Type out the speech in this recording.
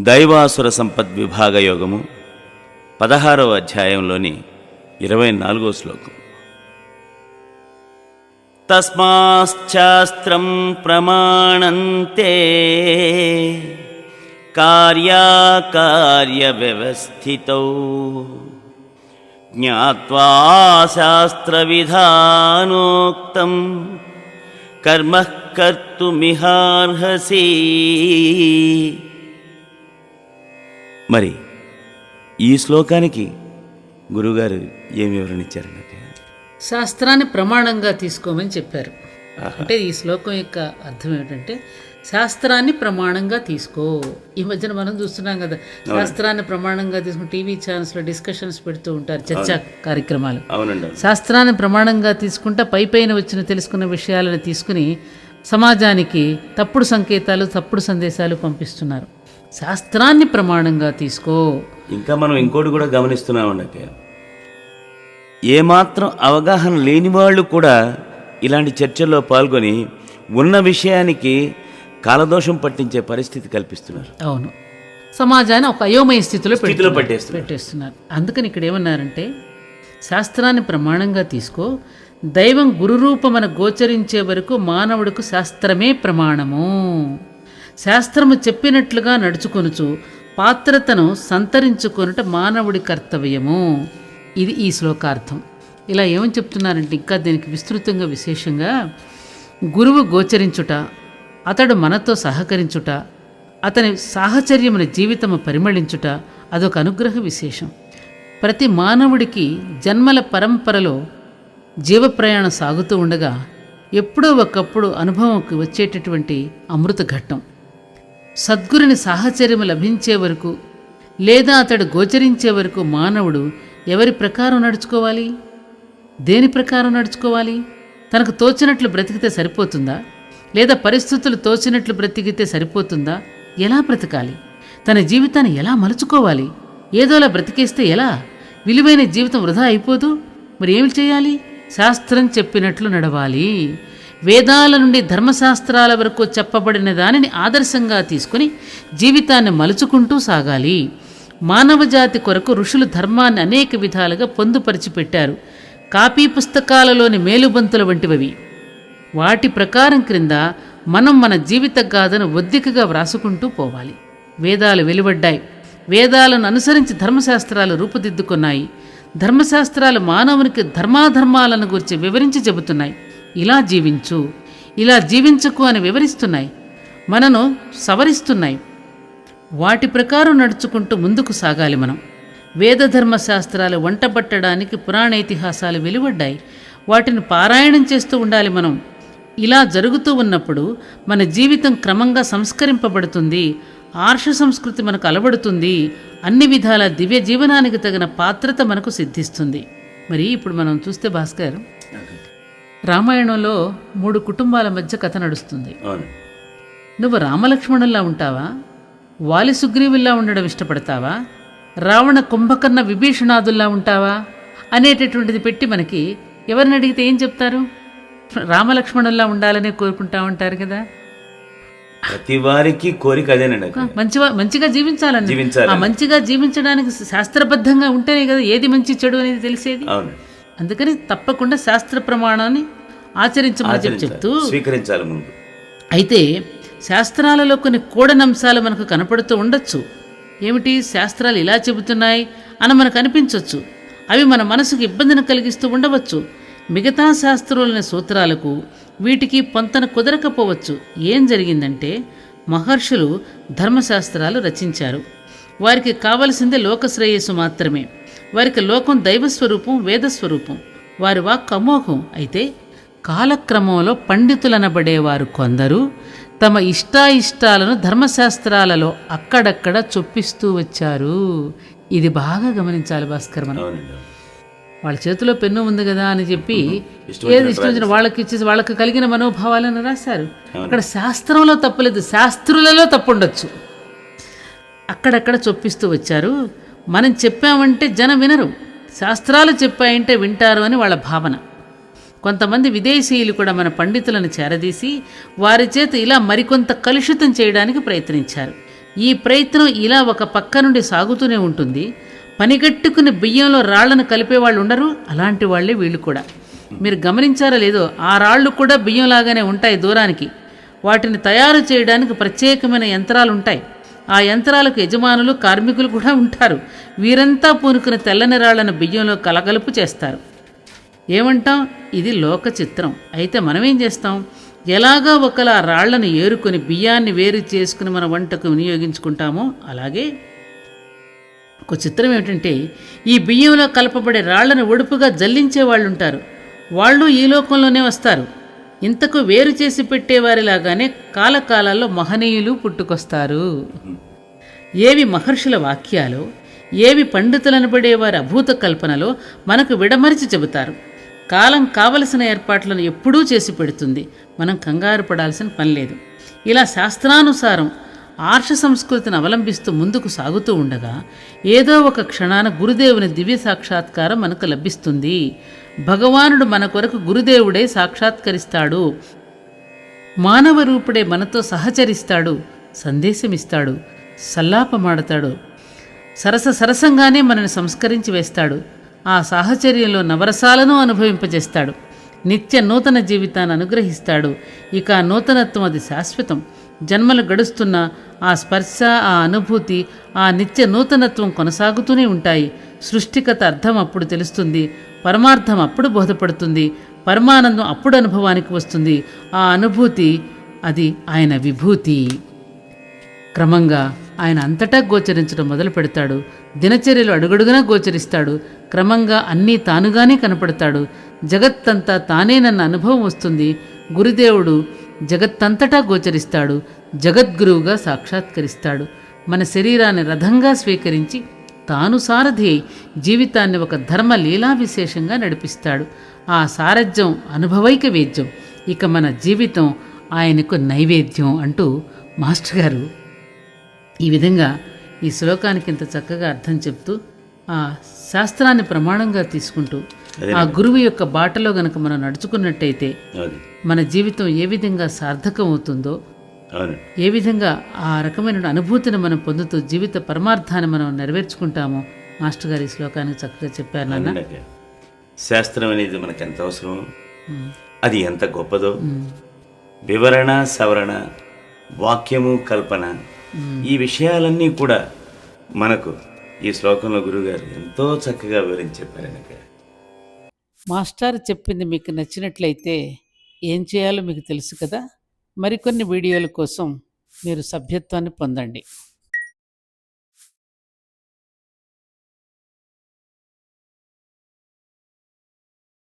దైవాసుర సంపద్విభాగ యోగము పదహారవ అధ్యాయంలోని ఇరవై నాలుగో శ్లోకం. తస్మాశ్చాస్త్రం ప్రమాణంతే కార్యాకార్య వ్యవస్థిత జ్ఞావా శాస్త్రవిధానోక్తం కర్మ కర్తుమిహార్హసి. మరి ఈ శ్లోకానికి గురుగారు ఏమి వివరణ ఇచ్చారండి శాస్త్రాన్ని ప్రమాణంగా తీసుకోమని చెప్పారు. అంటే ఈ శ్లోకం యొక్క అర్థం ఏమిటంటే శాస్త్రాన్ని ప్రమాణంగా తీసుకో. ఈ మధ్యన మనం చూస్తున్నాం కదా శాస్త్రాన్ని ప్రమాణంగా తీసుకుని టీవీ ఛానల్స్లో డిస్కషన్స్ పెడుతూ ఉంటారు చర్చా కార్యక్రమాలు. అవునండి శాస్త్రాన్ని ప్రమాణంగా తీసుకుంటా పై పైన వచ్చిన తెలుసుకున్న విషయాలను తీసుకుని సమాజానికి తప్పుడు సంకేతాలు తప్పుడు సందేశాలు పంపిస్తున్నారు. శాస్త్రాన్ని ప్రమాణంగా తీసుకో. ఇంకా మనం ఇంకోటి కూడా గమనిస్తున్నామండి. ఏమాత్రం అవగాహన లేని వాళ్ళు కూడా ఇలాంటి చర్చల్లో పాల్గొని ఉన్న విషయానికి కాలదోషం పట్టించే పరిస్థితి కల్పిస్తున్నారు. అవును. సమాజాన్ని ఒక అయోమయ స్థితిలో స్థితిలో పెట్టేస్తున్నారు. అందుకని ఇక్కడ ఏమన్నారంటే శాస్త్రాన్ని ప్రమాణంగా తీసుకో. దైవం గురురూపమన గోచరించే వరకు మానవుడికి శాస్త్రమే ప్రమాణము. శాస్త్రము చెప్పినట్లుగా నడుచుకొనుచు పాత్రతను సంతరించుకొనుట మానవుడి కర్తవ్యము. ఇది ఈ శ్లోకార్థం. ఇలా ఏమని చెప్తున్నారంటే ఇంకా దీనికి విస్తృతంగా విశేషంగా గురువు గోచరించుట అతడు మనతో సహకరించుట అతని సాహచర్యమున జీవితము పరిమళించుట అదొక అనుగ్రహ విశేషం. ప్రతి మానవుడికి జన్మల పరంపరలో జీవ ప్రయాణం సాగుతూ ఉండగా ఎప్పుడో ఒకప్పుడు అనుభవంకి వచ్చేటటువంటి అమృత ఘట్టం. సద్గురుని సాహచర్యము లభించే వరకు లేదా అతడు గోచరించే వరకు మానవుడు ఎవరి ప్రకారం నడుచుకోవాలి? దేని ప్రకారం నడుచుకోవాలి? తనకు తోచినట్లు బ్రతికితే సరిపోతుందా? లేదా పరిస్థితులు తోచినట్లు బ్రతికితే సరిపోతుందా? ఎలా బ్రతకాలి? తన జీవితాన్ని ఎలా మలుచుకోవాలి? ఏదోలా బ్రతికేస్తే ఎలా? విలువైన జీవితం వృధా అయిపోదు? మరి ఏమి చేయాలి? శాస్త్రం చెప్పినట్లు నడవాలి. వేదాల నుండి ధర్మశాస్త్రాల వరకు చెప్పబడిన దానిని ఆదర్శంగా తీసుకుని జీవితాన్ని మలుచుకుంటూ సాగాలి. మానవజాతి కొరకు ఋషులు ధర్మాన్ని అనేక విధాలుగా పొందుపరిచి పెట్టారు. కాపీ పుస్తకాలలోని మేలుబంతుల వంటివవి. వాటి ప్రకారం క్రింద మనం మన జీవిత గాథను ఒద్దికగా వ్రాసుకుంటూ పోవాలి. వేదాలు వెలువడ్డాయి. వేదాలను అనుసరించి ధర్మశాస్త్రాలు రూపుదిద్దుకున్నాయి. ధర్మశాస్త్రాలు మానవునికి ధర్మాధర్మాలను గురించి వివరించి చెబుతున్నాయి. ఇలా జీవించు ఇలా జీవించకు అని వివరిస్తున్నాయి మనను సవరిస్తున్నాయి. వాటి ప్రకారం నడుచుకుంటూ ముందుకు సాగాలి మనం. వేదధర్మ శాస్త్రాలు వంటబట్టడానికి పురాణ ఇతిహాసాలు వెలువడ్డాయి. వాటిని పారాయణం చేస్తూ ఉండాలి మనం. ఇలా జరుగుతూ ఉన్నప్పుడు మన జీవితం క్రమంగా సంస్కరింపబడుతుంది ఆర్ష సంస్కృతి మనకు అలవడుతుంది అన్ని విధాల దివ్య జీవనానికి తగిన పాత్రత మనకు సిద్ధిస్తుంది. మరి ఇప్పుడు మనం చూస్తే భాస్కర్ రామాయణంలో మూడు కుటుంబాల మధ్య కథ నడుస్తుంది. నువ్వు రామలక్ష్మణుల్లా ఉంటావా? వాలి సుగ్రీవుల్లా ఉండడం ఇష్టపడతావా? రావణ కుంభకర్ణ విభీషణాదుల్లా ఉంటావా? అనేటటువంటిది పెట్టి మనకి ఎవరిని అడిగితే ఏం చెప్తారు? రామలక్ష్మణుల్లా ఉండాలనే కోరుకుంటా ఉంటారు కదా? ప్రతి వారికి కోరిక అదేనండి. మంచిగా మంచిగా జీవించాలని మంచిగా జీవించడానికి శాస్త్రబద్ధంగా ఉంటేనే కదా ఏది మంచి చెడు అనేది తెలిసేది. అవును. అందుకని తప్పకుండా శాస్త్ర ప్రమాణాన్ని ఆచరించమని చెప్పి చెప్తూ స్వీకరించాలి ముందు. అయితే శాస్త్రాలలో కొన్ని కూడనంశాలు మనకు కనపడుతూ ఉండొచ్చు. ఏమిటి? శాస్త్రాలు ఇలా చెబుతున్నాయి అని మనకు అనిపించవచ్చు అవి మన మనసుకు ఇబ్బందిని కలిగిస్తూ ఉండవచ్చు. మిగతా శాస్త్రులైన సూత్రాలకు వీటికి పొంతన కుదరకపోవచ్చు. ఏం జరిగిందంటే మహర్షులు ధర్మశాస్త్రాలు రచించారు. వారికి కావలసిందే లోకశ్రేయస్సు మాత్రమే. వారికి లోకం దైవస్వరూపం వేదస్వరూపం. వారి వాక్ అమోఘం. అయితే కాలక్రమంలో పండితులనబడేవారు కొందరు తమ ఇష్టాయిష్టాలను ధర్మశాస్త్రాలలో అక్కడక్కడ చొప్పిస్తూ వచ్చారు. ఇది బాగా గమనించాలి భాస్కర్ మనం. వాళ్ళ చేతిలో పెన్ను ఉంది కదా అని చెప్పి ఏది ఇష్టం వచ్చిన వాళ్ళకి ఇచ్చేసి వాళ్ళకి కలిగిన మనోభావాలను రాశారు. అక్కడ శాస్త్రంలో తప్పులేదు శాస్త్రులలో తప్పు ఉండొచ్చు అక్కడక్కడ చొప్పిస్తూ వచ్చారు. మనం చెప్పామంటే జనం వినరు. శాస్త్రాలు చెప్పాయంటే వింటారు అని వాళ్ళ భావన. కొంతమంది విదేశీయులు కూడా మన పండితులను చేరదీసి వారి చేత ఇలా మరికొంత కలుషితం చేయడానికి ప్రయత్నించారు. ఈ ప్రయత్నం ఇలా ఒక పక్క నుండి సాగుతూనే ఉంటుంది. పనిగట్టుకుని బియ్యంలో రాళ్ళను కలిపే వాళ్ళు ఉండరు. అలాంటి వాళ్ళే వీళ్ళు కూడా. మీరు గమనించారా లేదో ఆ రాళ్ళు కూడా బియ్యంలాగానే ఉంటాయి దూరానికి. వాటిని తయారు చేయడానికి ప్రత్యేకమైన యంత్రాలు ఉంటాయి ఆ యంత్రాలకు యజమానులు కార్మికులు కూడా ఉంటారు. వీరంతా పూనుకుని తెల్లని రాళ్ళను బియ్యంలో కలగలుపు చేస్తారు. ఏమంటాం? ఇది లోక చిత్రం. అయితే మనమేం చేస్తాం? ఎలాగా ఒకలా రాళ్ళను ఏరుకొని బియ్యాన్ని వేరు చేసుకుని మన వంటకు వినియోగించుకుంటామో అలాగే ఒక చిత్రం ఏమిటంటే ఈ బియ్యంలో కలపబడే రాళ్ళను ఒడుపుగా జల్లించే వాళ్ళు ఉంటారు వాళ్ళు ఈ లోకంలోనే వస్తారు. ఇంతకు వేరు చేసి పెట్టేవారిలాగానే కాలకాలాల్లో మహనీయులు పుట్టుకొస్తారు. ఏవి మహర్షుల వాక్యాలు ఏవి పండితులనబడే వారి అభూత కల్పనలో మనకు విడమరిచి చెబుతారు. కాలం కావలసిన ఏర్పాట్లను ఎప్పుడూ చేసి పెడుతుంది. మనం కంగారు పడాల్సిన పని లేదు. ఇలా శాస్త్రానుసారం ఆర్ష సంస్కృతిని అవలంబిస్తూ ముందుకు సాగుతూ ఉండగా ఏదో ఒక క్షణాన గురుదేవుని దివ్య సాక్షాత్కారం మనకు లభిస్తుంది. భగవానుడు మన కొరకు గురుదేవుడే సాక్షాత్కరిస్తాడు. మానవ రూపుడే మనతో సహచరిస్తాడు. సందేశమిస్తాడు. సల్లాపమాడతాడు. సరస సరసంగానే మనని సంస్కరించి వేస్తాడు. ఆ సాహచర్యంలో నవరసాలను అనుభవింపజేస్తాడు. నిత్య నూతన జీవితాన్ని అనుగ్రహిస్తాడు. ఇక ఆ నూతనత్వం అది శాశ్వతం. జన్మలు గడుస్తున్న ఆ స్పర్శ ఆ అనుభూతి ఆ నిత్య నూతనత్వం కొనసాగుతూనే ఉంటాయి. సృష్టికత అర్థం అప్పుడు తెలుస్తుంది. పరమార్థం అప్పుడు బోధపడుతుంది. పరమానందం అప్పుడు అనుభవానికి వస్తుంది. ఆ అనుభూతి అది ఆయన విభూతి. క్రమంగా ఆయన అంతటా గోచరించడం మొదలు పెడతాడు. దినచర్యలు అడుగడుగునా గోచరిస్తాడు. క్రమంగా అన్నీ తానుగానే కనపడతాడు. జగత్తంతా తానేనన్న అనుభవం వస్తుంది. గురుదేవుడు జగత్తంతటా గోచరిస్తాడు. జగద్గురువుగా సాక్షాత్కరిస్తాడు. మన శరీరాన్ని రథంగా స్వీకరించి తాను సారథి జీవితాన్ని ఒక ధర్మ లీలా విశేషంగా నడిపిస్తాడు. ఆ సారథ్యం అనుభవైక వేద్యం. ఇక మన జీవితం ఆయనకు నైవేద్యం అంటూ మాస్టర్ గారు ఈ విధంగా ఈ శ్లోకానికి ఇంత చక్కగా అర్థం చెప్తూ ఆ శాస్త్రాన్ని ప్రమాణంగా తీసుకుంటూ ఆ గురువు యొక్క బాటలో గనక మనం నడుచుకున్నట్టయితే మన జీవితం ఏ విధంగా సార్థకం అవుతుందో ఏ విధంగా ఆ రకమైన అనుభూతిని మనం పొందుతూ జీవిత పరమార్థాన్ని మనం నెరవేర్చుకుంటామో మాస్టర్ గారు ఈ శ్లోకానికి చక్కగా చెప్పారు నాన్న. శాస్త్రం అనేది మనకు ఎంత అవసరమో అది ఎంత గొప్పదో వివరణ సవరణ వాక్యము కల్పన ఈ విషయాలన్నీ కూడా మనకు ఈ శ్లోకంలో గురుగారు ఎంతో చక్కగా వివరించి చెప్పారు మాస్టర్ చెప్పింది మీకు నచ్చినట్లయితే ఏం చేయాలో మీకు తెలుసు కదా? మరికొన్ని వీడియోల కోసం మీరు సభ్యత్వాన్ని పొందండి.